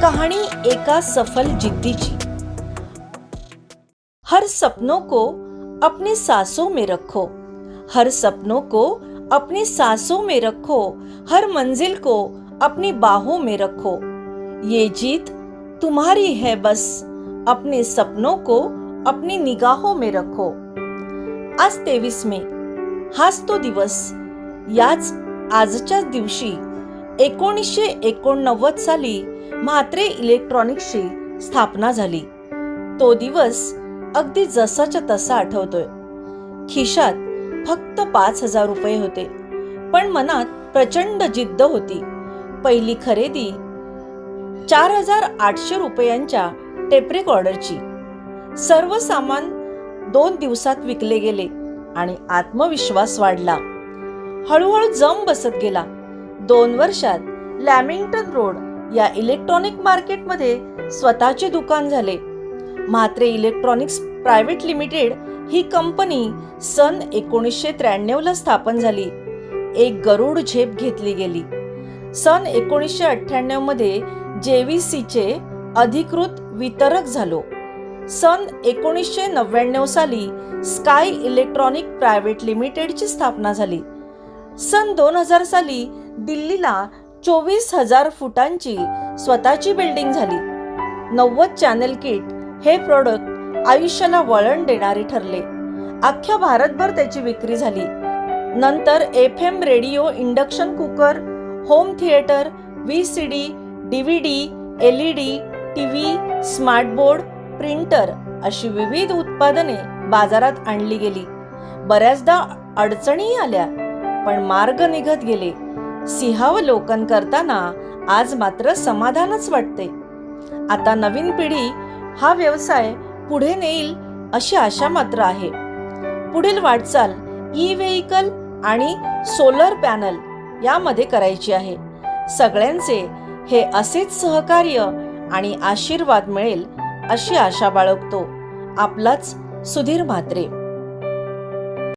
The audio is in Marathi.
कहानी एका सफल जिद्दीची. हर सपनों को अपने सांसों में रखो. हर सपनों को अपनी सांसों में रखो. हर मंजिल को अपनी बाहों में रखो. ये जीत तुम्हारी है बस. अपने सपनों को अपनी निगाहों में रखो. आज तेवीस मे. हाच तो दिवस. याच आजच्याच दिवशी एकोणीसशे एकोणनव्वद साली म्हात्रे इलेक्ट्रॉनिक्सची स्थापना झाली. तो दिवस अगदी जसाच्या तसा आठवतोय. खिशात फक्त पाच हजार रुपये होते. पण मनात प्रचंड जिद्द होती. पहिली खरेदी चार हजार आठशे रुपयांच्या टेपरेक ऑर्डरची सर्व सामान दोन दिवसात विकले गेले आणि आत्मविश्वास वाढला. हळूहळू जम बसत गेला. दोन वर्षात लॅमिंग्टन रोड या इलेक्ट्रॉनिक मार्केटमध्ये स्वतःचे दुकान झाले. म्हात्रे इलेक्ट्रॉनिक्स प्रायव्हेट लिमिटेड ही कंपनी सन एकोणीसशे त्र्याण्णवला स्थापन झाली. एक गरुड झेप घेतली गेली. सन एकोणीसशे अठ्ठ्याण्णवमध्ये जे व्ही सीचे अधिकृत वितरक झालो. सन एकोणीसशे नव्याण्णव साली स्काय इलेक्ट्रॉनिक प्रायव्हेट लिमिटेडची स्थापना झाली. सन दोन हजार साली दिल्लीला चोवीस हजार फुटांची स्वतःची बिल्डिंग झाली. नव्वद चॅनल किट हे प्रोडक्ट आयुष्याला वळण देणारे ठरले. अख्ख्या भारतभर त्याची विक्री झाली. नंतर F M radio induction cooker home theatre V C D D V D L E D T V smart board printer अशी विविध उत्पादने बाजारात आणली गेली. बऱ्याचदा अडचणीही आल्या पण मार्ग निघत गेले. सिंहावलोकन करताना आज मात्र समाधानच वाटते. आता नवीन पिढी हा व्यवसाय पुढे नेईल अशी आशा मात्र आहे. पुढील वाटचाल ई व्हेकल आणि सोलर पॅनल यामध्ये करायची आहे. सगळ्यांचे हे असेच सहकार्य आणि आशीर्वाद मिळेल अशी आशा बाळगतो आपलाच सुधीर म्हात्रे.